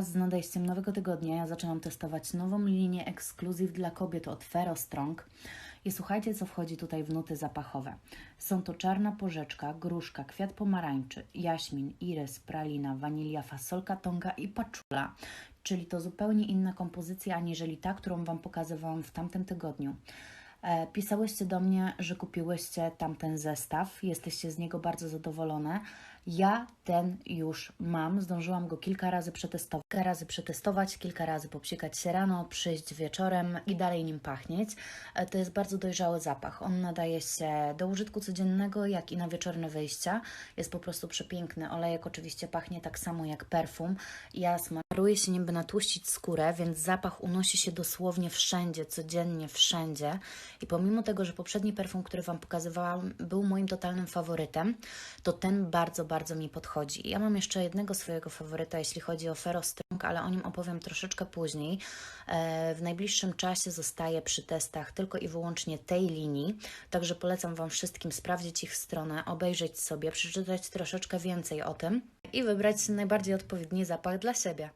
Wraz z nadejściem nowego tygodnia ja zaczęłam testować nową linię ekskluzyw dla kobiet od Fero Strong. I słuchajcie, co wchodzi tutaj w nuty zapachowe. Są to czarna porzeczka, gruszka, kwiat pomarańczy, jaśmin, irys, pralina, wanilia, fasolka tonga i paczula. Czyli to zupełnie inna kompozycja aniżeli ta, którą Wam pokazywałam w tamtym tygodniu. E, Pisałyście do mnie, że kupiłyście tamten zestaw, jesteście z niego bardzo zadowolone. Ja ten już mam, zdążyłam go kilka razy przetestować, kilka razy przetestować, kilka razy popsikać się rano, przyjść wieczorem i dalej nim pachnieć. E, To jest bardzo dojrzały zapach. On nadaje się do użytku codziennego, jak i na wieczorne wyjścia. Jest po prostu przepiękny. Olejek oczywiście pachnie tak samo jak perfum. Ja smaruję się nim, by natłuścić skórę, więc zapach unosi się dosłownie wszędzie, codziennie, wszędzie. I pomimo tego, że poprzedni perfum, który Wam pokazywałam, był moim totalnym faworytem, to ten bardzo, bardzo mi podchodzi. Ja mam jeszcze jednego swojego faworyta, jeśli chodzi o Fero Strong, ale o nim opowiem troszeczkę później. E, W najbliższym czasie zostaję przy testach tylko i wyłącznie tej linii, także polecam Wam wszystkim sprawdzić ich stronę, obejrzeć sobie, przeczytać troszeczkę więcej o tym i wybrać najbardziej odpowiedni zapach dla siebie.